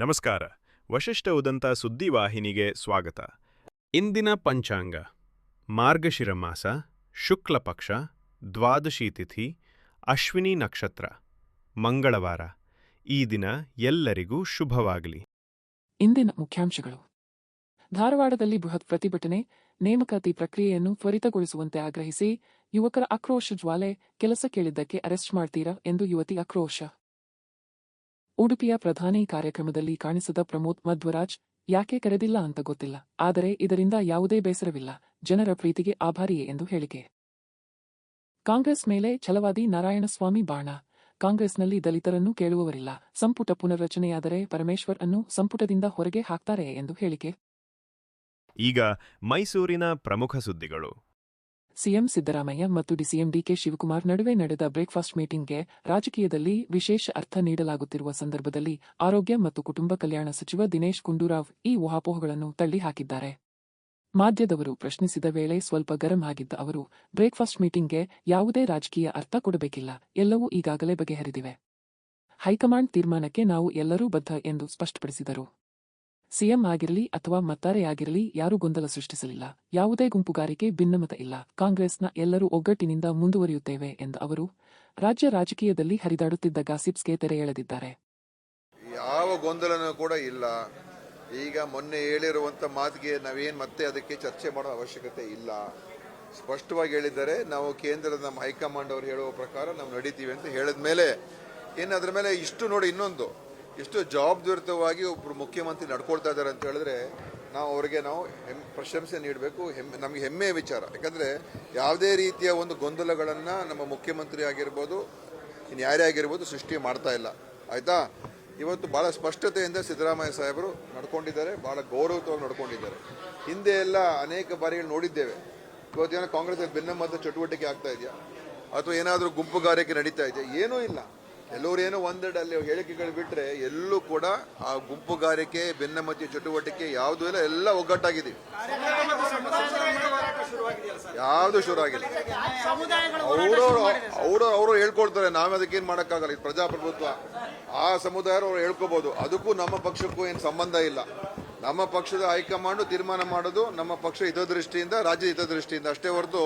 ನಮಸ್ಕಾರ. ವಶಿಷ್ಠ ಉದಂತ ಸುದ್ದಿವಾಹಿನಿಗೆ ಸ್ವಾಗತ. ಇಂದಿನ ಪಂಚಾಂಗ. ಮಾರ್ಗಶಿರ ಮಾಸ ಶುಕ್ಲ ಪಕ್ಷ ದ್ವಾದಶಿ ತಿಥಿ, ಅಶ್ವಿನಿ ನಕ್ಷತ್ರ. ಮಂಗಳವಾರ. ಈ ದಿನ ಎಲ್ಲರಿಗೂ ಶುಭವಾಗಲಿ. ಇಂದಿನ ಮುಖ್ಯಾಂಶಗಳು. ಧಾರವಾಡದಲ್ಲಿ ಬೃಹತ್ ಪ್ರತಿಭಟನೆ, ನೇಮಕಾತಿ ಪ್ರಕ್ರಿಯೆಯನ್ನು ತ್ವರಿತಗೊಳಿಸುವಂತೆ ಆಗ್ರಹಿಸಿ, ಯುವಕರ ಆಕ್ರೋಶ ಜ್ವಾಲೆ, ಕೆಲಸ ಕೇಳಿದ್ದಕ್ಕೆ ಅರೆಸ್ಟ್ ಮಾಡ್ತೀರಾ ಎಂದು ಯುವತಿ ಆಕ್ರೋಶ. ಉಡುಪಿಯ ಪ್ರಧಾನಿ ಕಾರ್ಯಕ್ರಮದಲ್ಲಿ ಕಾಣಿಸದ ಪ್ರಮೋದ್ ಮಧ್ವರಾಜ್, ಯಾಕೆ ಕರೆದಿಲ್ಲ ಅಂತ ಗೊತ್ತಿಲ್ಲ, ಆದರೆ ಇದರಿಂದ ಯಾವುದೇ ಬೇಸರವಿಲ್ಲ, ಜನರ ಪ್ರೀತಿಗೆ ಆಭಾರಿಯೇ ಎಂದು ಹೇಳಿಕೆ. ಕಾಂಗ್ರೆಸ್ ಮೇಲೆ ಛಲವಾದಿ ನಾರಾಯಣಸ್ವಾಮಿ ಬಾಣ. ಕಾಂಗ್ರೆಸ್ನಲ್ಲಿ ದಲಿತರನ್ನು ಕೇಳುವವರಿಲ್ಲ, ಸಂಪುಟ ಪುನರ್ರಚನೆಯಾದರೆ ಪರಮೇಶ್ವರ್ ಅನ್ನು ಸಂಪುಟದಿಂದ ಹೊರಗೆ ಹಾಕ್ತಾರೆ ಎಂದು ಹೇಳಿಕೆ. ಈಗ ಮೈಸೂರಿನ ಪ್ರಮುಖ ಸುದ್ದಿಗಳು. ಸಿಎಂ ಸಿದ್ದರಾಮಯ್ಯ ಮತ್ತು ಡಿಸಿಎಂ ಡಿಕೆ ಶಿವಕುಮಾರ್ ನಡುವೆ ನಡೆದ ಬ್ರೇಕ್ಫಾಸ್ಟ್ ಮೀಟಿಂಗ್ಗೆ ರಾಜಕೀಯದಲ್ಲಿ ವಿಶೇಷ ಅರ್ಥ ನೀಡಲಾಗುತ್ತಿರುವ ಸಂದರ್ಭದಲ್ಲಿ ಆರೋಗ್ಯ ಮತ್ತು ಕುಟುಂಬ ಕಲ್ಯಾಣ ಸಚಿವ ದಿನೇಶ್ ಗುಂಡೂರಾವ್ ಈ ಊಹಾಪೋಹಗಳನ್ನು ತಳ್ಳಿ ಹಾಕಿದ್ದಾರೆ ಮಾಧ್ಯದವರು ಪ್ರಶ್ನಿಸಿದ ವೇಳೆ ಸ್ವಲ್ಪ ಗರಂ ಆಗಿದ್ದ ಅವರು, ಬ್ರೇಕ್ಫಾಸ್ಟ್ ಮೀಟಿಂಗ್ಗೆ ಯಾವುದೇ ರಾಜಕೀಯ ಅರ್ಥ ಕೊಡಬೇಕಿಲ್ಲ, ಎಲ್ಲವೂ ಈಗಾಗಲೇ ಬಗೆಹರಿದಿವೆ. ಹೈಕಮಾಂಡ್ ತೀರ್ಮಾನಕ್ಕೆ ನಾವು ಎಲ್ಲರೂ ಬದ್ಧ ಎಂದು ಸ್ಪಷ್ಟಪಡಿಸಿದರು. ಸಿಎಂ ಆಗಿರಲಿ ಅಥವಾ ಮತ್ತಾರೆಯಾಗಿರಲಿ ಯಾರೂ ಗೊಂದಲ ಸೃಷ್ಟಿಸಲಿಲ್ಲ. ಯಾವುದೇ ಗುಂಪುಗಾರಿಕೆ ಭಿನ್ನಮತ ಇಲ್ಲ. ಕಾಂಗ್ರೆಸ್ನ ಎಲ್ಲರೂ ಒಗ್ಗಟ್ಟಿನಿಂದ ಮುಂದುವರಿಯುತ್ತೇವೆ ಎಂದ ಅವರು, ರಾಜ್ಯ ರಾಜಕೀಯದಲ್ಲಿ ಹರಿದಾಡುತ್ತಿದ್ದ ಗಾಸಿಪ್ಸ್ಗೆ ತೆರೆ ಎಳೆದಿದ್ದಾರೆ. ಯಾವ ಗೊಂದಲನೂ ಕೂಡ ಇಲ್ಲ. ಈಗ ಮೊನ್ನೆ ಹೇಳಿರುವಂತ ಮಾತಿಗೆ ನಾವೇನು ಮತ್ತೆ ಅದಕ್ಕೆ ಚರ್ಚೆ ಮಾಡೋ ಅವಶ್ಯಕತೆ ಇಲ್ಲ. ಸ್ಪಷ್ಟವಾಗಿ ಹೇಳಿದ್ದಾರೆ ನಾವು ಕೇಂದ್ರದ ನಮ್ಮ ಹೈಕಮಾಂಡ್ ಅವರು ಹೇಳುವ ಪ್ರಕಾರ ನಾವು ನಡೀತೀವಿ ಅಂತ ಹೇಳಿದ ಮೇಲೆ ಇನ್ನು ಅದ್ರ ಮೇಲೆ ಇಷ್ಟು ನೋಡಿ ಇನ್ನೊಂದು. ಎಷ್ಟು ಜವಾಬ್ದಾರಿತವಾಗಿ ಒಬ್ಬರು ಮುಖ್ಯಮಂತ್ರಿ ನಡ್ಕೊಳ್ತಾ ಇದ್ದಾರೆ ಅಂತ ಹೇಳಿದ್ರೆ ನಾವು ಅವರಿಗೆ ನಾವು ಹೆಮ್, ಪ್ರಶಂಸೆ ನೀಡಬೇಕು, ಹೆಮ್ಮೆ, ನಮಗೆ ಹೆಮ್ಮೆಯ ವಿಚಾರ. ಯಾಕಂದರೆ ಯಾವುದೇ ರೀತಿಯ ಒಂದು ಗೊಂದಲಗಳನ್ನು ನಮ್ಮ ಮುಖ್ಯಮಂತ್ರಿ ಆಗಿರ್ಬೋದು ಇನ್ನು ಯಾರೇ ಆಗಿರ್ಬೋದು ಸೃಷ್ಟಿ ಮಾಡ್ತಾ ಇಲ್ಲ. ಆಯಿತಾ? ಇವತ್ತು ಭಾಳ ಸ್ಪಷ್ಟತೆಯಿಂದ ಸಿದ್ದರಾಮಯ್ಯ ಸಾಹೇಬರು ನಡ್ಕೊಂಡಿದ್ದಾರೆ ಭಾಳ ಗೌರವತ್ವವಾಗಿ ನಡ್ಕೊಂಡಿದ್ದಾರೆ. ಹಿಂದೆ ಎಲ್ಲ ಅನೇಕ ಬಾರಿಗಳು ನೋಡಿದ್ದೇವೆ. ಇವತ್ತೇನೋ ಕಾಂಗ್ರೆಸ್ ಭಿನ್ನಮತ ಚಟುವಟಿಕೆ ಆಗ್ತಾ ಇದೆಯಾ? ಅಥವಾ ಏನಾದರೂ ಗುಂಪುಗಾರಿಕೆ ನಡೀತಾ ಇದೆಯಾ? ಏನೂ ಇಲ್ಲ. ಎಲ್ಲರೂ ಏನೋ ಒಂದೆರಡು ಅಲ್ಲಿ ಹೇಳಿಕೆಗಳು ಬಿಟ್ಟರೆ ಎಲ್ಲೂ ಕೂಡ ಆ ಗುಂಪುಗಾರಿಕೆ ಭಿನ್ನಮತಿ ಚಟುವಟಿಕೆ ಯಾವುದು ಇಲ್ಲ, ಎಲ್ಲ ಒಗ್ಗಟ್ಟಾಗಿದೆ. ಯಾವುದು ಶುರು ಆಗಿಲ್ಲ. ಅವ್ರವ್ರು ಅವರು ಅವರು ಹೇಳ್ಕೊಳ್ತಾರೆ ನಾವೇ ಅದಕ್ಕೇನು ಮಾಡೋಕ್ಕಾಗಲ್ಲ. ಇದು ಪ್ರಜಾಪ್ರಭುತ್ವ. ಆ ಸಮುದಾಯ ಅವ್ರು ಹೇಳ್ಕೋಬೋದು. ಅದಕ್ಕೂ ನಮ್ಮ ಪಕ್ಷಕ್ಕೂ ಏನು ಸಂಬಂಧ ಇಲ್ಲ. ನಮ್ಮ ಪಕ್ಷದ ಹೈಕಮಾಂಡು ತೀರ್ಮಾನ ಮಾಡೋದು ನಮ್ಮ ಪಕ್ಷ ಹಿತದೃಷ್ಟಿಯಿಂದ ರಾಜ್ಯ ಹಿತದೃಷ್ಟಿಯಿಂದ. ಅಷ್ಟೇ ಹೊರತು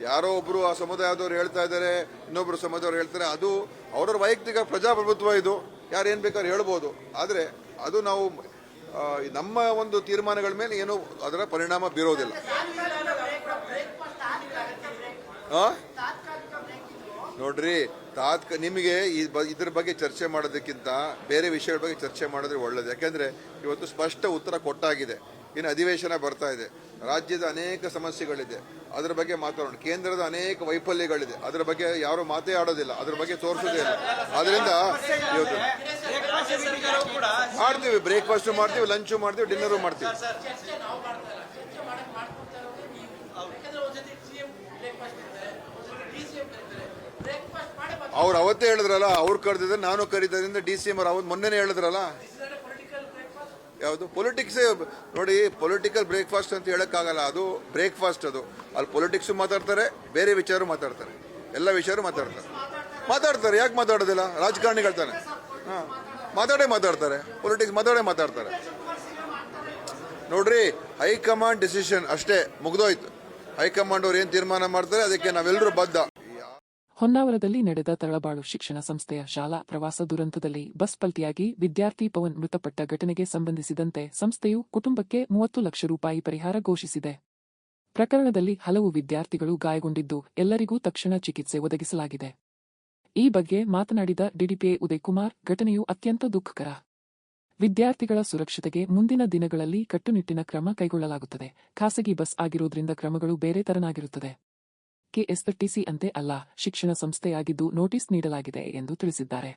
ಯಾರೋ ಒಬ್ರು ಆ ಸಮುದಾಯದವ್ರು ಹೇಳ್ತಾ ಇದ್ದಾರೆ, ಇನ್ನೊಬ್ರು ಸಮುದಾಯವ್ರು ಹೇಳ್ತಾರೆ, ಅದು ಅವರ ವೈಯಕ್ತಿಕ ಪ್ರಜಾಪ್ರಭುತ್ವ ಇದು. ಯಾರು ಏನು ಬೇಕಾದ್ರೂ ಹೇಳ್ಬೋದು. ಆದರೆ ಅದು ನಾವು ನಮ್ಮ ಒಂದು ತೀರ್ಮಾನಗಳ ಮೇಲೆ ಏನು ಅದರ ಪರಿಣಾಮ ಬೀರೋದಿಲ್ಲ? ನೋಡ್ರಿ, ತಾತ್ಕ, ನಿಮಗೆ ಈ ಬ- ಇದ್ರ ಬಗ್ಗೆ ಚರ್ಚೆ ಮಾಡೋದಕ್ಕಿಂತ ಬೇರೆ ವಿಷಯಗಳ ಬಗ್ಗೆ ಚರ್ಚೆ ಮಾಡಿದ್ರೆ ಒಳ್ಳೇದು. ಯಾಕೆಂದರೆ ಇವತ್ತು ಸ್ಪಷ್ಟ ಉತ್ತರ ಕೊಟ್ಟಾಗಿದೆ. ಇನ್ನು ಅಧಿವೇಶನ ಬರ್ತಾ ಇದೆ. ರಾಜ್ಯದ ಅನೇಕ ಸಮಸ್ಯೆಗಳಿದೆ. ಅದರ ಬಗ್ಗೆ ಮಾತಾಡೋಣ. ಕೇಂದ್ರದ ಅನೇಕ ವೈಫಲ್ಯಗಳಿದೆ. ಅದರ ಬಗ್ಗೆ ಯಾರು ಮಾತೇ ಆಡೋದಿಲ್ಲ. ಅದರ ಬಗ್ಗೆ ತೋರಿಸೋದೇ ಇಲ್ಲ. ಅದರಿಂದ ಇವತ್ತು ಮಾಡ್ತೀವಿ ಬ್ರೇಕ್ಫಾಸ್ಟ್ ಮಾಡ್ತೀವಿ, ಲಂಚು ಮಾಡ್ತೀವಿ, ಡಿನ್ನರು ಮಾಡ್ತೀವಿ. ಅವ್ರು ಅವತ್ತೇ ಹೇಳಿದ್ರಲ್ಲ, ಅವ್ರು ಕರೆದಿದ್ರೆ ನಾನು ಕರೀತದ್ರಿಂದ ಡಿ ಸಿ ಎಂ ಅವ್ರು ಅವತ್ತು ಮೊನ್ನೆನೇ ಹೇಳಿದ್ರಲ್ಲ? ಯಾವುದು? ಪೊಲಿಟಿಕ್ಸೇ ನೋಡಿ ಪೊಲಿಟಿಕಲ್ ಬ್ರೇಕ್ಫಾಸ್ಟ್ ಅಂತ ಹೇಳೋಕ್ಕಾಗಲ್ಲ. ಅದು ಬ್ರೇಕ್ಫಾಸ್ಟ್ ಅದು. ಅಲ್ಲಿ ಪೊಲಿಟಿಕ್ಸು ಮಾತಾಡ್ತಾರೆ, ಬೇರೆ ವಿಚಾರ ಮಾತಾಡ್ತಾರೆ. ಎಲ್ಲ ವಿಚಾರ ಮಾತಾಡ್ತಾರೆ. ಮಾತಾಡ್ತಾರೆ. ಯಾಕೆ ಮಾತಾಡೋದಿಲ್ಲ? ರಾಜಕಾರಣಿಗಳು ತಾನೆ. ಹಾಂ. ಮಾತಾಡೇ ಮಾತಾಡ್ತಾರೆ. ಪೊಲಿಟಿಕ್ಸ್ ಮಾತಾಡೇ ಮಾತಾಡ್ತಾರೆ. ನೋಡ್ರಿ, ಹೈಕಮಾಂಡ್ ಡಿಸಿಷನ್ ಅಷ್ಟೇ ಮುಗ್ದೋಯ್ತು. ಹೈಕಮಾಂಡ್ ಅವ್ರು ಏನು ತೀರ್ಮಾನ ಮಾಡ್ತಾರೆ? ಅದಕ್ಕೆ ನಾವೆಲ್ಲರೂ ಬದ್ಧ. ಹೊನ್ನಾವರದಲ್ಲಿ ನಡೆದ ತಳಬಾಳು ಶಿಕ್ಷಣ ಸಂಸ್ಥೆಯ ಶಾಲಾ ಪ್ರವಾಸ ದುರಂತದಲ್ಲಿ ಬಸ್ ಪಲ್ಟಿಯಾಗಿ ವಿದ್ಯಾರ್ಥಿ ಪವನ್ ಮೃತಪಟ್ಟ ಘಟನೆಗೆ ಸಂಬಂಧಿಸಿದಂತೆ ಸಂಸ್ಥೆಯು ಕುಟುಂಬಕ್ಕೆ ಮೂವತ್ತು ಲಕ್ಷ ರೂಪಾಯಿ ಪರಿಹಾರ ಘೋಷಿಸಿದೆ. ಪ್ರಕರಣದಲ್ಲಿ ಹಲವು ವಿದ್ಯಾರ್ಥಿಗಳು ಗಾಯಗೊಂಡಿದ್ದು ಎಲ್ಲರಿಗೂ ತಕ್ಷಣ ಚಿಕಿತ್ಸೆ ಒದಗಿಸಲಾಗಿದೆ. ಈ ಬಗ್ಗೆ ಮಾತನಾಡಿದ ಡಿಡಿಪಿಎ ಉದಯಕುಮಾರ್, ಘಟನೆಯು ಅತ್ಯಂತ ದುಃಖಕರ. ವಿದ್ಯಾರ್ಥಿಗಳ ಸುರಕ್ಷತೆಗೆ ಮುಂದಿನ ದಿನಗಳಲ್ಲಿ ಕಟ್ಟುನಿಟ್ಟಿನ ಕ್ರಮ ಕೈಗೊಳ್ಳಲಾಗುತ್ತದೆ. ಖಾಸಗಿ ಬಸ್ ಆಗಿರುವುದರಿಂದ ಕ್ರಮಗಳು ಬೇರೆ ತರನಾಗಿರುತ್ತದೆ. ಕೆಎಸ್ಆರ್ಟಿಸಿ ಅಂತೆ ಅಲ್ಲ, ಶಿಕ್ಷಣ ಸಂಸ್ಥೆಯಾಗಿದ್ದು ನೋಟಿಸ್ ನೀಡಲಾಗಿದೆ ಎಂದು ತಿಳಿಸಿದ್ದಾರೆ.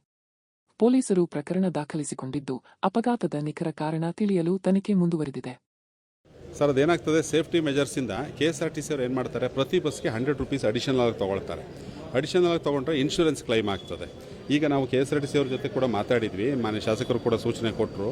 ಪೊಲೀಸರು ಪ್ರಕರಣ ದಾಖಲಿಸಿಕೊಂಡಿದ್ದು ಅಪಘಾತದ ನಿಖರ ಕಾರಣ ತಿಳಿಯಲು ತನಿಖೆ ಮುಂದುವರೆದಿದೆ. ಸರ್, ಅದೇನಾಗ್ತದೆ, safety ಮೆಜರ್ಸಿಂದ K S R T C ಅವ್ರು ಏನು ಮಾಡ್ತಾರೆ, ಪ್ರತಿ ಬಸ್ಗೆ ಹಂಡ್ರೆಡ್ ರುಪೀಸ್ ಅಡಿಷನಲ್ ಆಗಿ ತೊಗೊಳ್ತಾರೆ. ಅಡಿಷನಲ್ ಆಗಿ ತೊಗೊಂಡ್ರೆ ಇನ್ಶೂರೆನ್ಸ್ ಕ್ಲೈಮ್ ಆಗ್ತದೆ. ಈಗ ನಾವು K S R T C ಅವ್ರ ಜೊತೆ ಕೂಡ ಮಾತಾಡಿದ್ವಿ, ಮಾನ್ಯ ಶಾಸಕರು ಕೂಡ ಸೂಚನೆ ಕೊಟ್ಟರು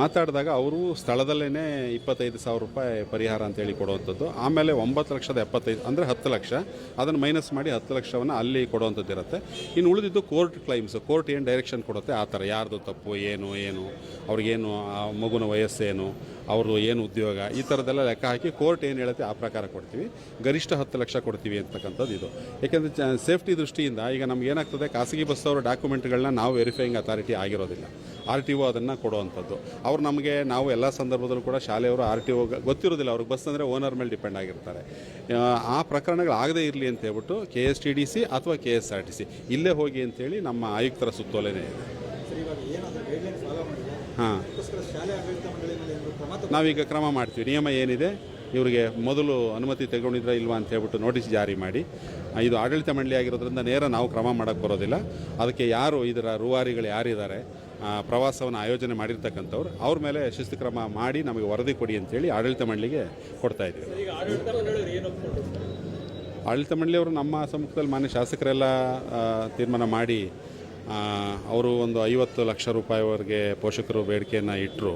ಮಾತಾಡಿದಾಗ ಅವರು ಸ್ಥಳದಲ್ಲೇ ಇಪ್ಪತ್ತೈದು ಸಾವಿರ ರೂಪಾಯಿ ಪರಿಹಾರ ಅಂತೇಳಿ ಕೊಡುವಂಥದ್ದು. ಆಮೇಲೆ ಒಂಬತ್ತು ಲಕ್ಷದ ಎಪ್ಪತ್ತೈದು, ಅಂದರೆ ಹತ್ತು ಲಕ್ಷ. ಅದನ್ನು ಮೈನಸ್ ಮಾಡಿ ಹತ್ತು ಲಕ್ಷವನ್ನು ಅಲ್ಲಿ ಕೊಡುವಂಥದ್ದು ಇರುತ್ತೆ. ಇನ್ನು ಉಳಿದಿದ್ದು ಕೋರ್ಟ್ ಕ್ಲೈಮ್ಸ್. ಕೋರ್ಟ್ ಏನು ಡೈರೆಕ್ಷನ್ ಕೊಡುತ್ತೆ? ಆ ಥರ ಯಾರ್ದು ತಪ್ಪು, ಏನು ಏನು, ಅವ್ರಿಗೇನು, ಆ ಮಗುನ ವಯಸ್ಸೇನು ಅವರು ಏನು ಉದ್ಯೋಗ, ಈ ಥರದ್ದೆಲ್ಲ ಲೆಕ್ಕ ಹಾಕಿ ಕೋರ್ಟ್ ಏನು ಹೇಳುತ್ತೆ? ಆ ಪ್ರಕಾರ ಕೊಡ್ತೀವಿ. ಗರಿಷ್ಠ ಹತ್ತು ಲಕ್ಷ ಕೊಡ್ತೀವಿ ಅಂತಕ್ಕಂಥದ್ದು ಇದು. ಏಕೆಂದರೆ ಸೇಫ್ಟಿ ದೃಷ್ಟಿಯಿಂದ ಈಗ ನಮ್ಗೆ ಏನಾಗ್ತದೆ? ಖಾಸಗಿ ಬಸ್ಸವರ ಡಾಕ್ಯುಮೆಂಟ್ಗಳನ್ನ ನಾವು ವೆರಿಫೈಯಿಂಗ್ ಅಥಾರಿಟಿ ಆಗಿರೋದಿಲ್ಲ. ಆರ್ ಟಿ ಒ ಅದನ್ನು ಕೊಡುವಂಥದ್ದು. ಅವ್ರು ನಮಗೆ ನಾವು ಎಲ್ಲ ಸಂದರ್ಭದಲ್ಲೂ ಕೂಡ ಶಾಲೆಯವರು ಆರ್ ಟಿ ಒ ಗೊತ್ತಿರೋದಿಲ್ಲ ಅವ್ರಿಗೆ ಬಸ್ ಅಂದರೆ ಓನರ್ ಮೇಲೆ ಡಿಪೆಂಡ್ ಆಗಿರ್ತಾರೆ. ಆ, ಪ್ರಕರಣಗಳು ಆಗದೇ ಇರಲಿ ಅಂತ ಹೇಳ್ಬಿಟ್ಟು K S T D C ಅಥವಾ K S R T C ಇಲ್ಲೇ ಹೋಗಿ ಅಂತೇಳಿ ನಮ್ಮ ಆಯುಕ್ತರ ಸುತ್ತೋಲೆನೇ ಇದೆ. ಹಾಂ. ನಾವೀಗ ಕ್ರಮ ಮಾಡ್ತೀವಿ. ನಿಯಮ ಏನಿದೆ? ಇವರಿಗೆ ಮೊದಲು ಅನುಮತಿ ತೆಗೊಂಡಿದ್ರೆ ಇಲ್ವಾ ಅಂತ ಹೇಳ್ಬಿಟ್ಟು ನೋಟಿಸ್ ಜಾರಿ ಮಾಡಿ. ಇದು ಆಡಳಿತ ಮಂಡಳಿ ಆಗಿರೋದ್ರಿಂದ ನೇರ ನಾವು ಕ್ರಮ ಮಾಡೋಕ್ಕೆ ಬರೋದಿಲ್ಲ. ಅದಕ್ಕೆ ಯಾರು ಇದರ ರೂವಾರಿಗಳು ಯಾರಿದ್ದಾರೆ? ಪ್ರವಾಸವನ್ನು ಆಯೋಜನೆ ಮಾಡಿರ್ತಕ್ಕಂಥವ್ರು ಅವ್ರ ಮೇಲೆ ಶಿಸ್ತು ಕ್ರಮ ಮಾಡಿ ನಮಗೆ ವರದಿ ಕೊಡಿ ಅಂತೇಳಿ ಆಡಳಿತ ಮಂಡಳಿಗೆ ಕೊಡ್ತಾ ಇದ್ದೀವಿ. ಆಡಳಿತ ಮಂಡಳಿಯವರು ನಮ್ಮ ಸಮ್ಮುಖದಲ್ಲಿ ಮಾನ್ಯ ಶಾಸಕರೆಲ್ಲ ತೀರ್ಮಾನ ಮಾಡಿ ಅವರು ಒಂದು ಐವತ್ತು ಲಕ್ಷ ರೂಪಾಯಿವರೆಗೆ ಪೋಷಕರು ಬೇಡಿಕೆಯನ್ನು ಇಟ್ಟರು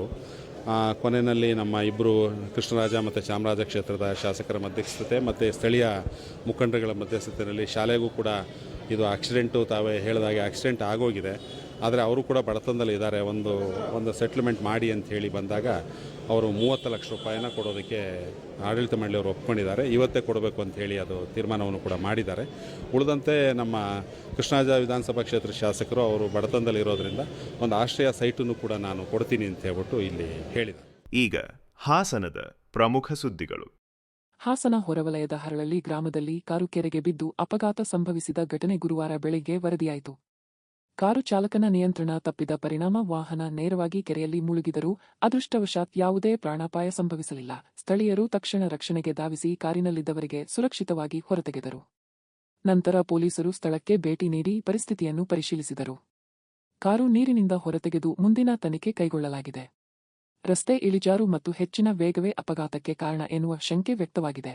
ಕೊನೆಯಲ್ಲಿ ನಮ್ಮ ಇಬ್ಬರು ಕೃಷ್ಣರಾಜ ಮತ್ತು ಚಾಮರಾಜ ಕ್ಷೇತ್ರದ ಶಾಸಕರ ಮಧ್ಯಸ್ಥತೆ ಮತ್ತು ಸ್ಥಳೀಯ ಮುಖಂಡರುಗಳ ಮಧ್ಯಸ್ಥತೆಯಲ್ಲಿ ಶಾಲೆಗೂ ಕೂಡ ಇದು ಆಕ್ಸಿಡೆಂಟು ತಾವೇ ಹೇಳಿದಾಗೆ ಆಕ್ಸಿಡೆಂಟ್ ಆಗೋಗಿದೆ. ಆದರೆ ಅವರು ಕೂಡ ಬಡತನದಲ್ಲಿ ಇದ್ದಾರೆ. ಒಂದು ಒಂದು ಸೆಟ್ಲ್ಮೆಂಟ್ ಮಾಡಿ ಅಂತ ಹೇಳಿ ಬಂದಾಗ ಅವರು ಮೂವತ್ತು ಲಕ್ಷ ರೂಪಾಯಿನ ಕೊಡೋದಕ್ಕೆ ಆಡಳಿತ ಮಂಡಳಿಯವರು ಒಪ್ಕೊಂಡಿದ್ದಾರೆ. ಇವತ್ತೇ ಕೊಡಬೇಕು ಅಂತ ಹೇಳಿ ಅದು ತೀರ್ಮಾನವನ್ನು ಕೂಡ ಮಾಡಿದ್ದಾರೆ. ಉಳಿದಂತೆ ನಮ್ಮ ಕೃಷ್ಣರಾಜ ವಿಧಾನಸಭಾ ಕ್ಷೇತ್ರ ಶಾಸಕರು ಅವರು ಬಡತನದಲ್ಲಿ ಇರೋದ್ರಿಂದ ಒಂದು ಆಶ್ರಯ ಸೈಟನ್ನು ಕೂಡ ನಾನು ಕೊಡ್ತೀನಿ ಅಂತ ಹೇಳ್ಬಿಟ್ಟು ಇಲ್ಲಿ ಹೇಳಿದ್ದಾರೆ. ಈಗ ಹಾಸನದ ಪ್ರಮುಖ ಸುದ್ದಿಗಳು. ಹಾಸನ ಹೊರವಲಯದ ಹರಳಲ್ಲಿ ಗ್ರಾಮದಲ್ಲಿ ಕಾರು ಕೆರೆಗೆ ಬಿದ್ದು ಅಪಘಾತ ಸಂಭವಿಸಿದ ಘಟನೆ ಗುರುವಾರ ಬೆಳಗ್ಗೆ ವರದಿಯಾಯಿತು. ಕಾರು ಚಾಲಕನ ನಿಯಂತ್ರಣ ತಪ್ಪಿದ ಪರಿಣಾಮ ವಾಹನ ನೇರವಾಗಿ ಕೆರೆಯಲ್ಲಿ ಮುಳುಗಿದರೂ ಅದೃಷ್ಟವಶಾತ್ ಯಾವುದೇ ಪ್ರಾಣಾಪಾಯ ಸಂಭವಿಸಲಿಲ್ಲ. ಸ್ಥಳೀಯರು ತಕ್ಷಣ ರಕ್ಷಣೆಗೆ ಧಾವಿಸಿ ಕಾರಿನಲ್ಲಿದ್ದವರಿಗೆ ಸುರಕ್ಷಿತವಾಗಿ ಹೊರತೆಗೆದರು. ನಂತರ ಪೊಲೀಸರು ಸ್ಥಳಕ್ಕೆ ಭೇಟಿ ನೀಡಿ ಪರಿಸ್ಥಿತಿಯನ್ನು ಪರಿಶೀಲಿಸಿದರು. ಕಾರು ನೀರಿನಿಂದ ಹೊರತೆಗೆದು ಮುಂದಿನ ತನಿಖೆ ಕೈಗೊಳ್ಳಲಾಗಿದೆ. ರಸ್ತೆ ಇಳಿಜಾರು ಮತ್ತು ಹೆಚ್ಚಿನ ವೇಗವೇ ಅಪಘಾತಕ್ಕೆ ಕಾರಣ ಎನ್ನುವ ಶಂಕೆ ವ್ಯಕ್ತವಾಗಿದೆ.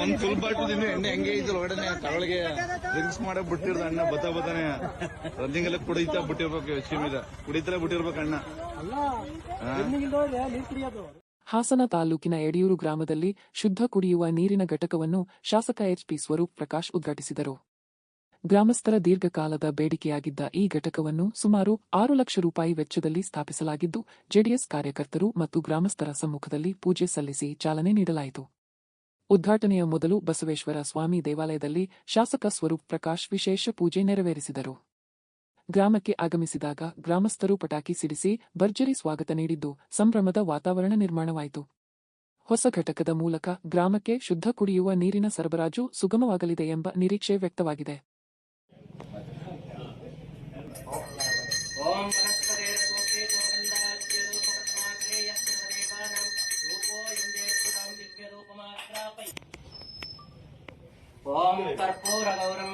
ಒಂದ್ ಫುಲ್ ಪಾರ್ಟ್ ತಿಂದು ಎಣ್ಣೆ ಹೆಂಗೆ ಐತಲ್ಲ ಒಡನೆ ತಗೊಳಗೆ ಡ್ರಿಂಕ್ಸ್ ಮಾಡಕ್ ಬಿಟ್ಟಿರ್ದ ಅಣ್ಣ, ಬತ್ತ ಬತ್ತಾನೆ. ರನ್ನಿಂಗ್ ಎಲ್ಲ ಕುಡಿತಾ ಬಿಟ್ಟಿರ್ಬೇಕು ಶಿಮಿದ ಕುಡಿತಲೇ ಬಿಟ್ಟಿರ್ಬೇಕು ಅಣ್ಣ. ಹಾಸನ ತಾಲೂಕಿನ ಯಡಿಯೂರು ಗ್ರಾಮದಲ್ಲಿ ಶುದ್ಧ ಕುಡಿಯುವ ನೀರಿನ ಘಟಕವನ್ನು ಶಾಸಕ ಎಚ್ಪಿ ಸ್ವರೂಪ್ ಪ್ರಕಾಶ್ ಉದ್ಘಾಟಿಸಿದರು. ಗ್ರಾಮಸ್ಥರ ದೀರ್ಘಕಾಲದ ಬೇಡಿಕೆಯಾಗಿದ್ದ ಈ ಘಟಕವನ್ನು ಸುಮಾರು ಆರು ಲಕ್ಷ ರೂಪಾಯಿ ವೆಚ್ಚದಲ್ಲಿ ಸ್ಥಾಪಿಸಲಾಗಿದ್ದು, ಜೆಡಿಎಸ್ ಕಾರ್ಯಕರ್ತರು ಮತ್ತು ಗ್ರಾಮಸ್ಥರ ಸಮ್ಮುಖದಲ್ಲಿ ಪೂಜೆ ಸಲ್ಲಿಸಿ ಚಾಲನೆ ನೀಡಲಾಯಿತು. ಉದ್ಘಾಟನೆಯ ಮೊದಲು ಬಸವೇಶ್ವರ ಸ್ವಾಮಿ ದೇವಾಲಯದಲ್ಲಿ ಶಾಸಕ ಸ್ವರೂಪ್ ಪ್ರಕಾಶ್ ವಿಶೇಷ ಪೂಜೆ ನೆರವೇರಿಸಿದರು. ಗ್ರಾಮಕ್ಕೆ ಆಗಮಿಸಿದಾಗ ಗ್ರಾಮಸ್ಥರು ಪಟಾಕಿ ಸಿಡಿಸಿ ಭರ್ಜರಿ ಸ್ವಾಗತ ನೀಡಿದ್ದು ಸಂಭ್ರಮದ ವಾತಾವರಣ ನಿರ್ಮಾಣವಾಯಿತು. ಹೊಸ ಘಟಕದ ಮೂಲಕ ಗ್ರಾಮಕ್ಕೆ ಶುದ್ಧ ಕುಡಿಯುವ ನೀರಿನ ಸರಬರಾಜು ಸುಗಮವಾಗಲಿದೆ ಎಂಬ ನಿರೀಕ್ಷೆ ವ್ಯಕ್ತವಾಗಿದೆ. ಓಂ ಕರ್ಪೂರ ಗೋಗಂಧಾಚ್ಯರೂಪಪದ್ಮಾಶ್ರೇಯಃ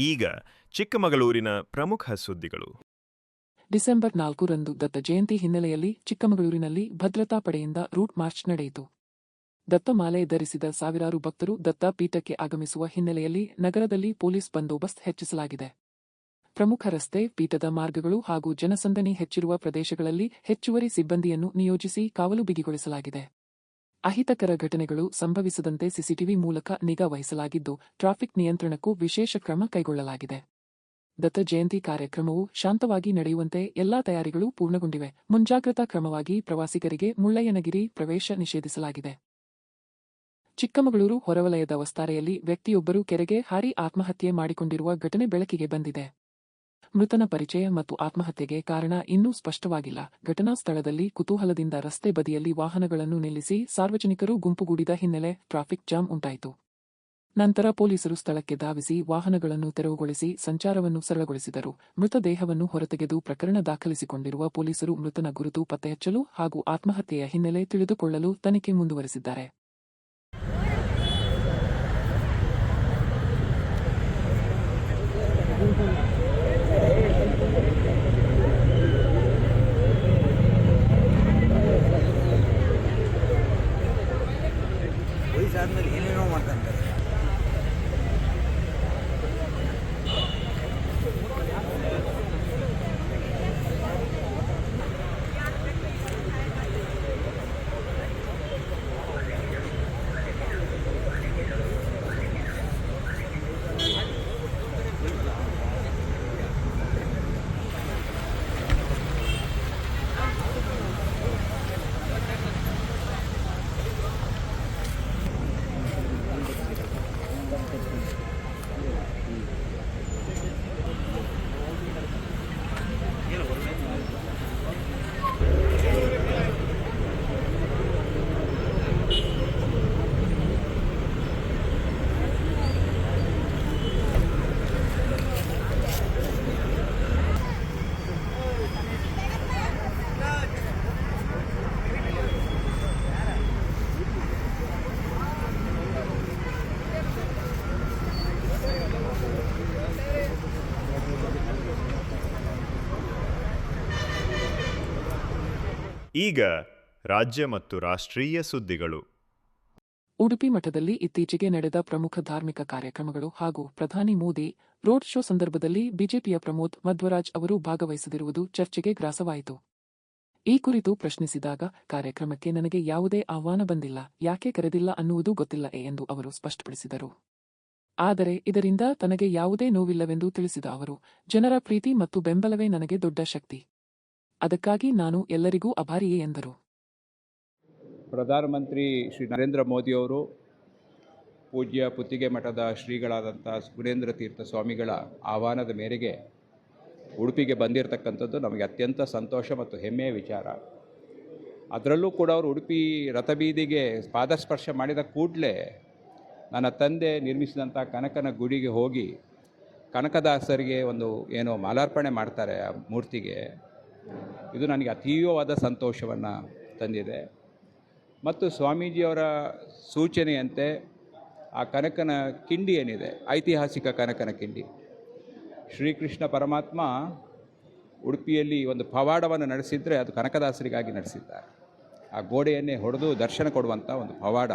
ಈಗ ಚಿಕ್ಕಮಗಳೂರಿನ ಪ್ರಮುಖ ಸುದ್ದಿಗಳು. ಡಿಸೆಂಬರ್ ನಾಲ್ಕರಂದು ದತ್ತ ಜಯಂತಿ ಹಿನ್ನೆಲೆಯಲ್ಲಿ ಚಿಕ್ಕಮಗಳೂರಿನಲ್ಲಿ ಭದ್ರತಾ ಪಡೆಯಿಂದ ರೂಟ್ ಮಾರ್ಚ್ ನಡೆಯಿತು. ದತ್ತಮಾಲೆ ಧರಿಸಿದ ಸಾವಿರಾರು ಭಕ್ತರು ದತ್ತ ಪೀಠಕ್ಕೆ ಆಗಮಿಸುವ ಹಿನ್ನೆಲೆಯಲ್ಲಿ ನಗರದಲ್ಲಿ ಪೊಲೀಸ್ ಬಂದೋಬಸ್ತ್ ಹೆಚ್ಚಿಸಲಾಗಿದೆ. ಪ್ರಮುಖ ರಸ್ತೆ, ಪೀಠದ ಮಾರ್ಗಗಳು ಹಾಗೂ ಜನಸಂದಣಿ ಹೆಚ್ಚಿರುವ ಪ್ರದೇಶಗಳಲ್ಲಿ ಹೆಚ್ಚುವರಿ ಸಿಬ್ಬಂದಿಯನ್ನು ನಿಯೋಜಿಸಿ ಕಾವಲು ಬಿಗಿಗೊಳಿಸಲಾಗಿದೆ. ಅಹಿತಕರ ಘಟನೆಗಳು ಸಂಭವಿಸದಂತೆ ಸಿಸಿಟಿವಿ ಮೂಲಕ ನಿಗಾ ವಹಿಸಲಾಗಿದ್ದು, ಟ್ರಾಫಿಕ್ ನಿಯಂತ್ರಣಕ್ಕೂ ವಿಶೇಷ ಕ್ರಮ ಕೈಗೊಳ್ಳಲಾಗಿದೆ. ದತ್ತ ಜಯಂತಿ ಕಾರ್ಯಕ್ರಮವು ಶಾಂತವಾಗಿ ನಡೆಯುವಂತೆ ಎಲ್ಲಾ ತಯಾರಿಗಳು ಪೂರ್ಣಗೊಂಡಿವೆ. ಮುಂಜಾಗ್ರತಾ ಕ್ರಮವಾಗಿ ಪ್ರವಾಸಿಗರಿಗೆ ಮುಳ್ಳಯ್ಯನಗಿರಿ ಪ್ರವೇಶ ನಿಷೇಧಿಸಲಾಗಿದೆ. ಚಿಕ್ಕಮಗಳೂರು ಹೊರವಲಯದ ವಸ್ತಾರೆಯಲ್ಲಿ ವ್ಯಕ್ತಿಯೊಬ್ಬರು ಕೆರೆಗೆ ಹಾರಿ ಆತ್ಮಹತ್ಯೆ ಮಾಡಿಕೊಂಡಿರುವ ಘಟನೆ ಬೆಳಕಿಗೆ ಬಂದಿದೆ. ಮೃತನ ಪರಿಚಯ ಮತ್ತು ಆತ್ಮಹತ್ಯೆಗೆ ಕಾರಣ ಇನ್ನೂ ಸ್ಪಷ್ಟವಾಗಿಲ್ಲ. ಘಟನಾ ಸ್ಥಳದಲ್ಲಿ ಕುತೂಹಲದಿಂದ ರಸ್ತೆ ಬದಿಯಲ್ಲಿ ವಾಹನಗಳನ್ನು ನಿಲ್ಲಿಸಿ ಸಾರ್ವಜನಿಕರು ಗುಂಪುಗೂಡಿದ ಹಿನ್ನೆಲೆ ಟ್ರಾಫಿಕ್ ಜಾಮ್ ಉಂಟಾಯಿತು. ನಂತರ ಪೊಲೀಸರು ಸ್ಥಳಕ್ಕೆ ಧಾವಿಸಿ ವಾಹನಗಳನ್ನು ತೆರವುಗೊಳಿಸಿ ಸಂಚಾರವನ್ನು ಸರಳಗೊಳಿಸಿದರು. ಮೃತದೇಹವನ್ನು ಹೊರತೆಗೆದು ಪ್ರಕರಣ ದಾಖಲಿಸಿಕೊಂಡಿರುವ ಪೊಲೀಸರು ಮೃತನ ಗುರುತು ಪತ್ತೆಹಚ್ಚಲು ಹಾಗೂ ಆತ್ಮಹತ್ಯೆಯ ಹಿನ್ನೆಲೆ ತಿಳಿದುಕೊಳ್ಳಲು ತನಿಖೆ ಮುಂದುವರೆಸಿದ್ದಾರೆ. ಈಗ ರಾಜ್ಯ ಮತ್ತು ರಾಷ್ಟ್ರೀಯ ಸುದ್ದಿಗಳು. ಉಡುಪಿ ಮಠದಲ್ಲಿ ಇತ್ತೀಚೆಗೆ ನಡೆದ ಪ್ರಮುಖ ಧಾರ್ಮಿಕ ಕಾರ್ಯಕ್ರಮಗಳು ಹಾಗೂ ಪ್ರಧಾನಿ ಮೋದಿ ರೋಡ್ ಶೋ ಸಂದರ್ಭದಲ್ಲಿ ಬಿಜೆಪಿಯ ಪ್ರಮೋದ್ ಮಧ್ವರಾಜ್ ಅವರು ಭಾಗವಹಿಸದಿರುವುದು ಚರ್ಚೆಗೆ ಗ್ರಾಸವಾಯಿತು. ಈ ಕುರಿತು ಪ್ರಶ್ನಿಸಿದಾಗ, ಕಾರ್ಯಕ್ರಮಕ್ಕೆ ನನಗೆ ಯಾವುದೇ ಆಹ್ವಾನ ಬಂದಿಲ್ಲ, ಯಾಕೆ ಕರೆದಿಲ್ಲ ಅನ್ನುವುದು ಗೊತ್ತಿಲ್ಲ ಎಂದು ಅವರು ಸ್ಪಷ್ಟಪಡಿಸಿದರು. ಆದರೆ ಇದರಿಂದ ತನಗೆ ಯಾವುದೇ ನೋವಿಲ್ಲವೆಂದು ತಿಳಿಸಿದ ಅವರು, ಜನರ ಪ್ರೀತಿ ಮತ್ತು ಬೆಂಬಲವೇ ನನಗೆ ದೊಡ್ಡ ಶಕ್ತಿ. ಅದಕ್ಕಾಗಿ ನಾನು ಎಲ್ಲರಿಗೂ ಅಭಾರಿಯೇ ಎಂದರು. ಪ್ರಧಾನಮಂತ್ರಿ ಶ್ರೀ ನರೇಂದ್ರ ಮೋದಿಯವರು ಪೂಜ್ಯ ಪುತ್ತಿಗೆ ಮಠದ ಶ್ರೀಗಳಾದಂಥ ಸುರೇಂದ್ರ ತೀರ್ಥ ಸ್ವಾಮಿಗಳ ಆಹ್ವಾನದ ಮೇರೆಗೆ ಉಡುಪಿಗೆ ಬಂದಿರತಕ್ಕಂಥದ್ದು ನಮಗೆ ಅತ್ಯಂತ ಸಂತೋಷ ಮತ್ತು ಹೆಮ್ಮೆಯ ವಿಚಾರ. ಅದರಲ್ಲೂ ಕೂಡ ಅವರು ಉಡುಪಿ ರಥಬೀದಿಗೆ ಪಾದಸ್ಪರ್ಶ ಮಾಡಿದ ಕೂಡಲೇ ನನ್ನ ತಂದೆ ನಿರ್ಮಿಸಿದಂಥ ಕನಕನ ಗುಡಿಗೆ ಹೋಗಿ ಕನಕದಾಸರಿಗೆ ಒಂದು ಏನೋ ಮಾಲಾರ್ಪಣೆ ಮಾಡ್ತಾರೆ ಆ ಮೂರ್ತಿಗೆ. ಇದು ನನಗೆ ಅತೀವವಾದ ಸಂತೋಷವನ್ನು ತಂದಿದೆ. ಮತ್ತು ಸ್ವಾಮೀಜಿಯವರ ಸೂಚನೆಯಂತೆ ಆ ಕನಕನ ಕಿಂಡಿ ಏನಿದೆ, ಐತಿಹಾಸಿಕ ಕನಕನ ಕಿಂಡಿ. ಶ್ರೀಕೃಷ್ಣ ಪರಮಾತ್ಮ ಉಡುಪಿಯಲ್ಲಿ ಒಂದು ಪವಾಡವನ್ನು ನಡೆಸಿದರೆ ಅದು ಕನಕದಾಸರಿಗಾಗಿ ನಡೆಸಿದ್ದಾರೆ. ಆ ಗೋಡೆಯನ್ನೇ ಹೊಡೆದು ದರ್ಶನ ಕೊಡುವಂಥ ಒಂದು ಪವಾಡ.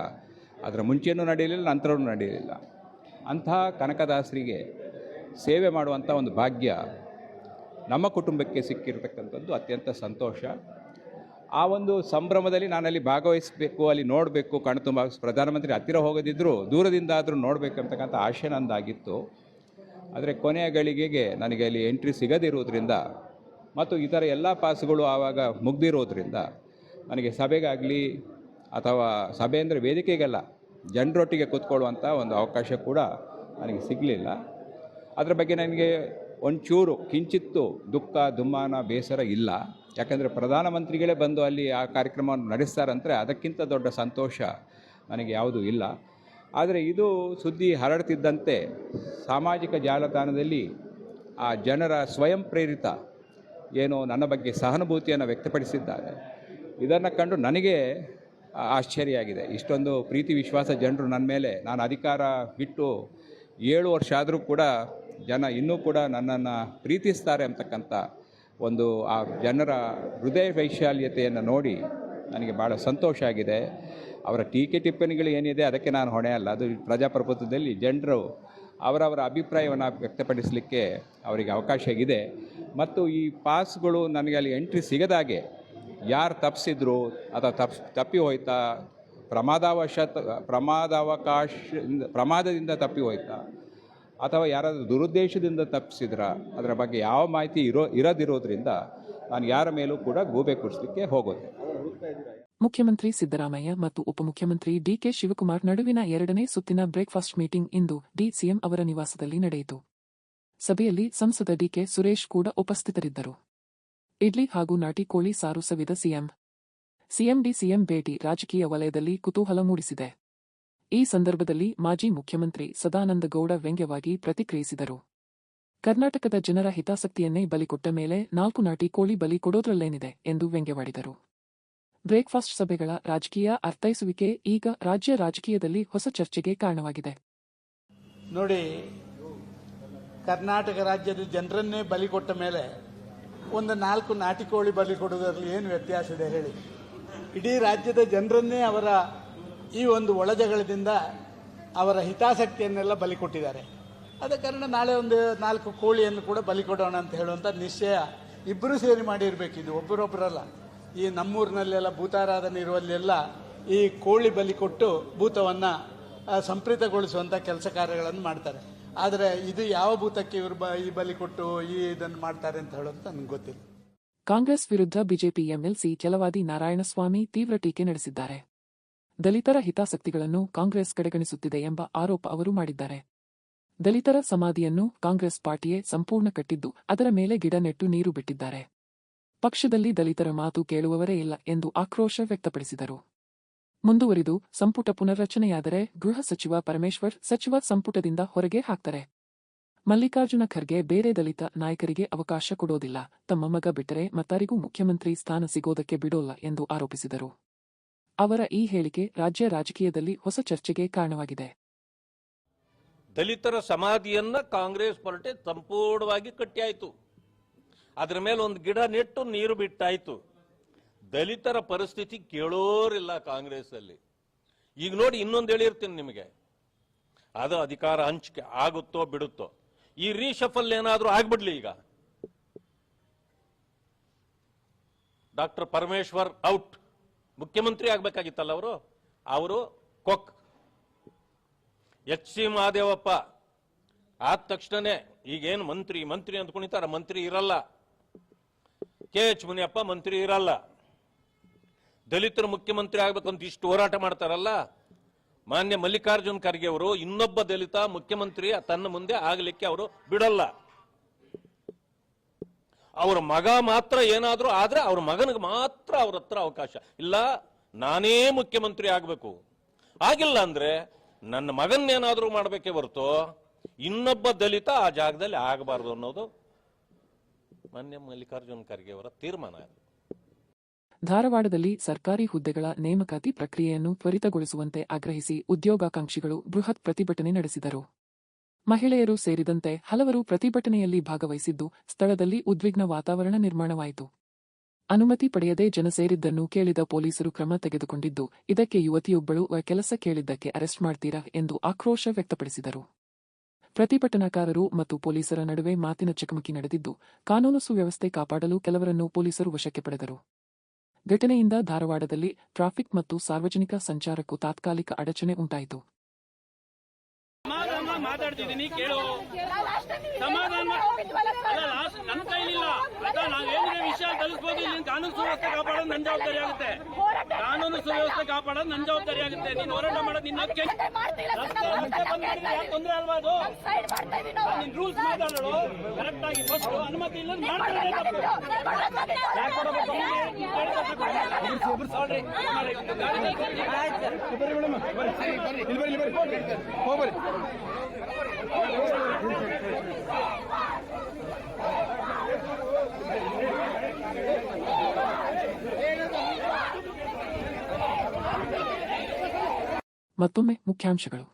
ಅದರ ಮುಂಚೆಯೂ ನಡೆಯಲಿಲ್ಲ, ನಂತರವೂ ನಡೆಯಲಿಲ್ಲ. ಅಂಥ ಕನಕದಾಸರಿಗೆ ಸೇವೆ ಮಾಡುವಂಥ ಒಂದು ಭಾಗ್ಯ ನಮ್ಮ ಕುಟುಂಬಕ್ಕೆ ಸಿಕ್ಕಿರತಕ್ಕಂಥದ್ದು ಅತ್ಯಂತ ಸಂತೋಷ. ಆ ಒಂದು ಸಂಭ್ರಮದಲ್ಲಿ ನಾನಲ್ಲಿ ಭಾಗವಹಿಸಬೇಕು, ಅಲ್ಲಿ ನೋಡಬೇಕು ಕಣ್ತುಂಬ ಪ್ರಧಾನಮಂತ್ರಿ ಹತ್ತಿರ ಹೋಗೋದಿದ್ದರೂ ದೂರದಿಂದ ಆದರೂ ನೋಡಬೇಕಂತಕ್ಕಂಥ ಆಶೆ ನಂದಾಗಿತ್ತು. ಆದರೆ ಕೊನೆಯ ಗಳಿಗೆಗೆ ನನಗೆ ಅಲ್ಲಿ ಎಂಟ್ರಿ ಸಿಗದಿರುವುದರಿಂದ ಮತ್ತು ಇತರ ಎಲ್ಲ ಪಾಸುಗಳು ಆವಾಗ ಮುಗ್ದಿರೋದ್ರಿಂದ ನನಗೆ ಸಭೆಗಾಗಲಿ ಅಥವಾ ಸಭೆ ಅಂದರೆ ವೇದಿಕೆಗೆಲ್ಲ ಜನರೊಟ್ಟಿಗೆ ಕೂತ್ಕೊಳ್ಳುವಂಥ ಒಂದು ಅವಕಾಶ ಕೂಡ ನನಗೆ ಸಿಗಲಿಲ್ಲ. ಅದರ ಬಗ್ಗೆ ನನಗೆ ಒಂಚೂರು ಕಿಂಚಿತ್ತು ದುಃಖ, ದುಮ್ಮಾನ, ಬೇಸರ ಇಲ್ಲ. ಯಾಕಂದರೆ ಪ್ರಧಾನಮಂತ್ರಿಗಳೇ ಬಂದು ಅಲ್ಲಿ ಆ ಕಾರ್ಯಕ್ರಮವನ್ನು ನಡೆಸ್ತಾರಂತೆ ಅದಕ್ಕಿಂತ ದೊಡ್ಡ ಸಂತೋಷ ನನಗೆ ಯಾವುದೂ ಇಲ್ಲ. ಆದರೆ ಇದು ಸುದ್ದಿ ಹರಡ್ತಿದ್ದಂತೆ ಸಾಮಾಜಿಕ ಜಾಲತಾಣದಲ್ಲಿ ಆ ಜನರ ಸ್ವಯಂ ಪ್ರೇರಿತ ಏನು ನನ್ನ ಬಗ್ಗೆ ಸಹಾನುಭೂತಿಯನ್ನು ವ್ಯಕ್ತಪಡಿಸಿದ್ದಾರೆ. ಇದನ್ನು ಕಂಡು ನನಗೆ ಆಶ್ಚರ್ಯ ಆಗಿದೆ. ಇಷ್ಟೊಂದು ಪ್ರೀತಿ ವಿಶ್ವಾಸ ಜನರು ನನ್ನ ಮೇಲೆ. ನಾನು ಅಧಿಕಾರ ಬಿಟ್ಟು ಏಳು ವರ್ಷ ಆದರೂ ಕೂಡ ಜನ ಇನ್ನೂ ಕೂಡ ನನ್ನನ್ನು ಪ್ರೀತಿಸ್ತಾರೆ ಅಂತಕ್ಕಂಥ ಒಂದು ಆ ಜನರ ಹೃದಯ ವೈಶಾಲ್ಯತೆಯನ್ನು ನೋಡಿ ನನಗೆ ಭಾಳ ಸಂತೋಷ ಆಗಿದೆ. ಅವರ ಟೀಕೆ ಟಿಪ್ಪಣಿಗಳು ಏನಿದೆ ಅದಕ್ಕೆ ನಾನು ಹೊಣೆ ಅಲ್ಲ. ಅದು ಪ್ರಜಾಪ್ರಭುತ್ವದಲ್ಲಿ ಜನರು ಅವರವರ ಅಭಿಪ್ರಾಯವನ್ನು ವ್ಯಕ್ತಪಡಿಸಲಿಕ್ಕೆ ಅವರಿಗೆ ಅವಕಾಶ ಇದೆ ಮತ್ತು ಈ ಪಾಸ್ಗಳು ನನಗೆ ಅಲ್ಲಿ ಎಂಟ್ರಿ ಸಿಗದಾಗೆ ಯಾರು ತಪ್ಪಿಸಿದ್ರು ಅಥವಾ ತಪ್ಸ್ ತಪ್ಪಿ ಹೋಯ್ತಾ ಪ್ರಮಾದಾವಶ ಪ್ರಮಾದಾವಕಾಶ ಪ್ರಮಾದದಿಂದ ತಪ್ಪಿ ಹೋಯ್ತಾ ಅಥವಾ ಯಾರಾದರೂ ದುರುದ್ದೇಶದಿಂದ ತಪ್ಪಿಸಿದ್ರ, ಅದರ ಬಗ್ಗೆ ಯಾವ ಮಾಹಿತಿ ಇರೋ, ಇರದಿರೋದ್ರಿಂದ ನಾನು ಯಾರ ಮೇಲೂ ಕೂಡ ಗೂಬೆ ಕುಡಿಸಲಿಕ್ಕೆ ಹೋಗೋದೆ ಮುಖ್ಯಮಂತ್ರಿ ಸಿದ್ದರಾಮಯ್ಯ ಮತ್ತು ಉಪಮುಖ್ಯಮಂತ್ರಿ ಡಿಕೆ ಶಿವಕುಮಾರ್ ನಡುವಿನ ಎರಡನೇ ಸುತ್ತಿನ ಬ್ರೇಕ್ಫಾಸ್ಟ್ ಮೀಟಿಂಗ್ ಇಂದು ಡಿಸಿಎಂ ಅವರ ನಿವಾಸದಲ್ಲಿ ನಡೆಯಿತು. ಸಭೆಯಲ್ಲಿ ಸಂಸದ ಡಿಕೆ ಸುರೇಶ್ ಕೂಡ ಉಪಸ್ಥಿತರಿದ್ದರು. ಇಡ್ಲಿ ಹಾಗೂ ನಾಟಿ ಕೋಳಿ ಸಾರು ಸವಿದ ಸಿಎಂ ಸಿಎಂ ಡಿಸಿಎಂ ಭೇಟಿ ರಾಜಕೀಯ ವಲಯದಲ್ಲಿ ಕುತೂಹಲ ಮೂಡಿಸಿದೆ. ಈ ಸಂದರ್ಭದಲ್ಲಿ ಮಾಜಿ ಮುಖ್ಯಮಂತ್ರಿ ಸದಾನಂದ ಗೌಡ ವ್ಯಂಗ್ಯವಾಗಿ ಪ್ರತಿಕ್ರಿಯಿಸಿದರು. ಕರ್ನಾಟಕದ ಜನರ ಹಿತಾಸಕ್ತಿಯನ್ನೇ ಬಲಿಕೊಟ್ಟ ಮೇಲೆ ನಾಲ್ಕು ನಾಟಿ ಕೋಳಿ ಬಲಿ ಕೊಡೋದ್ರಲ್ಲೇನಿದೆ ಎಂದು ವ್ಯಂಗ್ಯವಾಡಿದರು. ಬ್ರೇಕ್ಫಾಸ್ಟ್ ಸಭೆಗಳ ರಾಜಕೀಯ ಅರ್ಥೈಸುವಿಕೆ ಈಗ ರಾಜ್ಯ ರಾಜಕೀಯದಲ್ಲಿ ಹೊಸ ಚರ್ಚೆಗೆ ಕಾರಣವಾಗಿದೆ. ನೋಡಿ, ಕರ್ನಾಟಕ ರಾಜ್ಯದ ಜನರನ್ನೇ ಬಲಿ ಕೊಟ್ಟ ಮೇಲೆ ಒಂದು ನಾಲ್ಕು ನಾಟಿ ಕೋಳಿ ಬಲಿ ಕೊಡೋದರಲ್ಲಿ ಏನು ವ್ಯತ್ಯಾಸ ಇದೆ ಹೇಳಿ. ಇಡೀ ರಾಜ್ಯದ ಜನರನ್ನೇ ಅವರ ಈ ಒಂದು ಒಳಜಗಳದಿಂದ ಅವರ ಹಿತಾಸಕ್ತಿಯನ್ನೆಲ್ಲ ಬಲಿ ಕೊಟ್ಟಿದ್ದಾರೆ. ಆದ ಕಾರಣ ನಾಳೆ ಒಂದು ನಾಲ್ಕು ಕೋಳಿಯನ್ನು ಕೂಡ ಬಲಿ ಕೊಡೋಣ ಅಂತ ಹೇಳುವಂಥ ನಿಶ್ಚಯ ಇಬ್ಬರು ಸೇರಿ ಮಾಡಿರಬೇಕಿದು ಒಬ್ಬರೊಬ್ಬರಲ್ಲ ಈ ನಮ್ಮೂರಿನಲ್ಲೆಲ್ಲ ಭೂತಾರಾಧನೆ ಇರುವಲ್ಲೆಲ್ಲ ಈ ಕೋಳಿ ಬಲಿ ಕೊಟ್ಟು ಭೂತವನ್ನು ಸಂಪ್ರೀತಗೊಳಿಸುವಂಥ ಕೆಲಸ ಕಾರ್ಯಗಳನ್ನು ಮಾಡ್ತಾರೆ. ಆದರೆ ಇದು ಯಾವ ಭೂತಕ್ಕೆ ಇವರು ಬ, ಈ ಬಲಿ ಕೊಟ್ಟು ಈ ಇದನ್ನು ಮಾಡ್ತಾರೆ ಅಂತ ಹೇಳೋದು ನನಗೆ ಗೊತ್ತಿಲ್ಲ. ಕಾಂಗ್ರೆಸ್ ವಿರುದ್ಧ ಬಿಜೆಪಿ ಎಂಎಲ್ಸಿ ಕೆಲವಾದಿ ನಾರಾಯಣಸ್ವಾಮಿ ತೀವ್ರ ಟೀಕೆ ನಡೆಸಿದ್ದಾರೆ. ದಲಿತರ ಹಿತಾಸಕ್ತಿಗಳನ್ನು ಕಾಂಗ್ರೆಸ್ ಕಡೆಗಣಿಸುತ್ತಿದೆ ಎಂಬ ಆರೋಪ ಅವರು ಮಾಡಿದ್ದಾರೆ. ದಲಿತರ ಸಮಾಧಿಯನ್ನು ಕಾಂಗ್ರೆಸ್ ಪಾರ್ಟಿಯೇ ಸಂಪೂರ್ಣ ಕಟ್ಟಿದ್ದು, ಅದರ ಮೇಲೆ ಗಿಡ ನೆಟ್ಟು ನೀರು ಬಿಟ್ಟಿದ್ದಾರೆ. ಪಕ್ಷದಲ್ಲಿ ದಲಿತರ ಮಾತು ಕೇಳುವವರೇ ಇಲ್ಲ ಎಂದು ಆಕ್ರೋಶ ವ್ಯಕ್ತಪಡಿಸಿದರು. ಮುಂದುವರಿದು ಸಂಪುಟ ಪುನರ್ರಚನೆಯಾದರೆ ಗೃಹ ಸಚಿವ ಪರಮೇಶ್ವರ್ ಸಚಿವ ಸಂಪುಟದಿಂದ ಹೊರಗೆ ಹಾಕ್ತಾರೆ. ಮಲ್ಲಿಕಾರ್ಜುನ ಖರ್ಗೆ ಬೇರೆ ದಲಿತ ನಾಯಕರಿಗೆ ಅವಕಾಶ ಕೊಡೋದಿಲ್ಲ. ತಮ್ಮ ಮಗ ಬಿಟ್ಟರೆ ಮತ್ತಾರಿಗೂ ಮುಖ್ಯಮಂತ್ರಿ ಸ್ಥಾನ ಸಿಗೋದಕ್ಕೆ ಬಿಡೋಲ್ಲ ಎಂದು ಆರೋಪಿಸಿದರು. ಅವರ ಈ ಹೇಳಿಕೆ ರಾಜ್ಯ ರಾಜಕೀಯದಲ್ಲಿ ಹೊಸ ಚರ್ಚೆಗೆ ಕಾರಣವಾಗಿದೆ. ದಲಿತರ ಸಮಾಧಿಯನ್ನ ಕಾಂಗ್ರೆಸ್ ಪಾರ್ಟಿ ಸಂಪೂರ್ಣವಾಗಿ ಕಟ್ಟಿಯಾಯಿತು. ಅದರ ಮೇಲೆ ಒಂದು ಗಿಡ ನೆಟ್ಟು ನೀರು ಬಿಟ್ಟಾಯಿತು. ದಲಿತರ ಪರಿಸ್ಥಿತಿ ಕೇಳೋರಿಲ್ಲ ಕಾಂಗ್ರೆಸ್ ಅಲ್ಲಿ ಈಗ ನೋಡಿ ಇನ್ನೊಂದು ಹೇಳಿರ್ತೀನಿ ನಿಮಗೆ. ಅದು ಅಧಿಕಾರ ಹಂಚಿಕೆ ಆಗುತ್ತೋ ಬಿಡುತ್ತೋ. ಈ ರೀಶಫಲ್ ಏನಾದರೂ ಆಗ್ಬಿಡ್ಲಿ ಈಗ. Doctor Parameshwar out. ಮುಖ್ಯಮಂತ್ರಿ ಆಗ್ಬೇಕಾಗಿತ್ತಲ್ಲ ಅವರು? ಅವರು ಕೊಕ್. ಎಚ್ ಸಿ ಮಹಾದೇವಪ್ಪ ಆದ ತಕ್ಷಣನೇ ಈಗೇನು ಮಂತ್ರಿ ಮಂತ್ರಿ ಅಂತ ಕುಣಿತಾರ ಮಂತ್ರಿ ಇರಲ್ಲ. ಕೆ ಎಚ್ ಮುನಿಯಪ್ಪ ಮಂತ್ರಿ ಇರಲ್ಲ. ದಲಿತರು ಮುಖ್ಯಮಂತ್ರಿ ಆಗ್ಬೇಕಂತ ಇಷ್ಟು ಹೋರಾಟ ಮಾಡ್ತಾರಲ್ಲ? ಮಾನ್ಯ ಮಲ್ಲಿಕಾರ್ಜುನ್ ಖರ್ಗೆ ಅವರು ಇನ್ನೊಬ್ಬ ದಲಿತ ಮುಖ್ಯಮಂತ್ರಿ ತನ್ನ ಮುಂದೆ ಆಗಲಿಕ್ಕೆ ಅವರು ಬಿಡಲ್ಲ. ಅವ್ರ ಮಗ ಮಾತ್ರ ಏನಾದರೂ ಆದ್ರೆ ಅವ್ರ ಮಗನಿಗೆ ಮಾತ್ರ ಅವ್ರ ಹತ್ರ ಅವಕಾಶ. ಇಲ್ಲ, ನಾನೇ ಮುಖ್ಯಮಂತ್ರಿ ಆಗಬೇಕು. ಆಗಿಲ್ಲ ಅಂದ್ರೆ ನನ್ನ ಮಗನ್ನೇನಾದರೂ ಮಾಡಬೇಕೇ ಹೊರತು ಇನ್ನೊಬ್ಬ ದಲಿತ ಆ ಜಾಗದಲ್ಲಿ ಆಗಬಾರ್ದು ಅನ್ನೋದು ಮಾನ್ಯ ಮಲ್ಲಿಕಾರ್ಜುನ್ ಖರ್ಗೆ ಅವರ ತೀರ್ಮಾನ ಧಾರವಾಡದಲ್ಲಿ ಸರ್ಕಾರಿ ಹುದ್ದೆಗಳ ನೇಮಕಾತಿ ಪ್ರಕ್ರಿಯೆಯನ್ನು ತ್ವರಿತಗೊಳಿಸುವಂತೆ ಆಗ್ರಹಿಸಿ ಉದ್ಯೋಗಾಕಾಂಕ್ಷಿಗಳು ಬೃಹತ್ ಪ್ರತಿಭಟನೆ ನಡೆಸಿದರು. ಮಹಿಳೆಯರು ಸೇರಿದಂತೆ ಹಲವರು ಪ್ರತಿಭಟನೆಯಲ್ಲಿ ಭಾಗವಹಿಸಿದ್ದು, ಸ್ಥಳದಲ್ಲಿ ಉದ್ವಿಗ್ನ ವಾತಾವರಣ ನಿರ್ಮಾಣವಾಯಿತು. ಅನುಮತಿ ಪಡೆಯದೆ ಜನ ಸೇರಿದ್ದನ್ನು ಕೇಳಿದ ಪೊಲೀಸರು ಕ್ರಮ ತೆಗೆದುಕೊಂಡಿದ್ದು, ಇದಕ್ಕೆ ಯುವತಿಯೊಬ್ಬಳು, "ವ, ಕೆಲಸ ಕೇಳಿದ್ದಕ್ಕೆ ಅರೆಸ್ಟ್ ಮಾಡ್ತೀರಾ? ಎಂದು ಆಕ್ರೋಶ ವ್ಯಕ್ತಪಡಿಸಿದರು. ಪ್ರತಿಭಟನಾಕಾರರು ಮತ್ತು ಪೊಲೀಸರ ನಡುವೆ ಮಾತಿನ ಚಕಮಕಿ ನಡೆದಿದ್ದು, ಕಾನೂನು ಸುವ್ಯವಸ್ಥೆ ಕಾಪಾಡಲು ಕೆಲವರನ್ನು ಪೊಲೀಸರು ವಶಕ್ಕೆ ಪಡೆದರು. ಘಟನೆಯಿಂದ ಧಾರವಾಡದಲ್ಲಿ ಟ್ರಾಫಿಕ್ ಮತ್ತು ಸಾರ್ವಜನಿಕ ಸಂಚಾರಕ್ಕೂ ತಾತ್ಕಾಲಿಕ ಅಡಚಣೆ ಉಂಟಾಯಿತು. ಮಾತಾಡ್ತಿದ್ದೀನಿ ಕೇಳು. ಸಮಾಧಾನ ಅಲ್ಲ ಲಾಸ್ಟ್ ನನ್ನ ಕೈಲಿಲ್ಲ. ಅದ ವಿಷಯ ಇಲ್ಲಿ ಕಾನೂನು ಸುವ್ಯವಸ್ಥೆ ಕಾಪಾಡೋದು ನನ್ನ ಜವಾಬ್ದಾರಿ ಆಗುತ್ತೆ. ಕಾನೂನು ಸುವ್ಯವಸ್ಥೆ ಕಾಪಾಡೋದು ನನ್ನ ಜವಾಬ್ದಾರಿ ಆಗುತ್ತೆ. ನೀನ್ ಹೋರಾಟ ಮಾಡೋದು ನಿನ್ನ ಹಕ್ಕೆ. ತೊಂದರೆ ಅಲ್ವಾ ಅದು? ನಿನ್ ರೂಲ್ಸ್ ಮಾತಾಡೋದು ಕರೆಕ್ಟ್ ಆಗಿ ಫಸ್ಟ್ ಅನುಮತಿ ಇಲ್ಲ ಮಾಡ್ತಾರೆ ಕೊಡಬೇಕು ಅವ್ನಿಗೆ? ನೀನ್ ಕೇಳಿದ ತಕ್ಷಣ Sorry. ಗಾಡಿ ನಿಲ್ಸಿ. ಮತ್ತೊಮ್ಮೆ ಮುಖ್ಯಾಂಶಗಳು.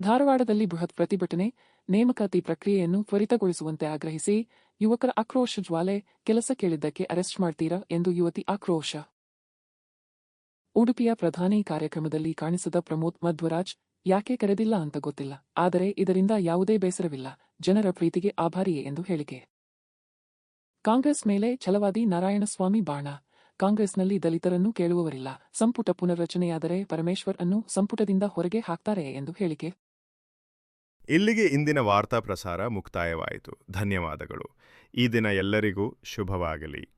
ಧಾರವಾಡದಲ್ಲಿ ಬೃಹತ್ ಪ್ರತಿಭಟನೆ, ನೇಮಕಾತಿ ಪ್ರಕ್ರಿಯೆಯನ್ನು ತ್ವರಿತಗೊಳಿಸುವಂತೆ ಆಗ್ರಹಿಸಿ ಯುವಕರ ಆಕ್ರೋಶ ಜ್ವಾಲೆ, ಕೆಲಸ ಕೇಳಿದ್ದಕ್ಕೆ ಅರೆಸ್ಟ್ ಮಾಡ್ತೀರಾ ಎಂದು ಯುವತಿ ಆಕ್ರೋಶ. ಉಡುಪಿಯ ಪ್ರಧಾನಿ ಕಾರ್ಯಕ್ರಮದಲ್ಲಿ ಕಾಣಿಸದ ಪ್ರಮೋದ್ ಮಧ್ವರಾಜ್, ಯಾಕೆ ಕರೆದಿಲ್ಲ ಅಂತ ಗೊತ್ತಿಲ್ಲ, ಆದರೆ ಇದರಿಂದ ಯಾವುದೇ ಬೇಸರವಿಲ್ಲ, ಜನರ ಪ್ರೀತಿಗೆ ಆಭಾರಿಯೇ ಎಂದು ಹೇಳಿಕೆ. ಕಾಂಗ್ರೆಸ್ ಮೇಲೆ ಛಲವಾದಿ ನಾರಾಯಣಸ್ವಾಮಿ ಬಾಣ. ಕಾಂಗ್ರೆಸ್ನಲ್ಲಿ ದಲಿತರನ್ನು ಕೇಳುವವರಿಲ್ಲ. ಸಂಪುಟ ಪುನರ್ರಚನೆಯಾದರೆ ಪರಮೇಶ್ವರ್ ಅನ್ನು ಸಂಪುಟದಿಂದ ಹೊರಗೆ ಹಾಕ್ತಾರೆ ಎಂದು ಹೇಳಿಕೆ. ಇಲ್ಲಿಗೆ ಇಂದಿನ ವಾರ್ತಾ ಪ್ರಸಾರ ಮುಕ್ತಾಯವಾಯಿತು. ಧನ್ಯವಾದಗಳು. ಈ ದಿನ ಎಲ್ಲರಿಗೂ ಶುಭವಾಗಲಿ.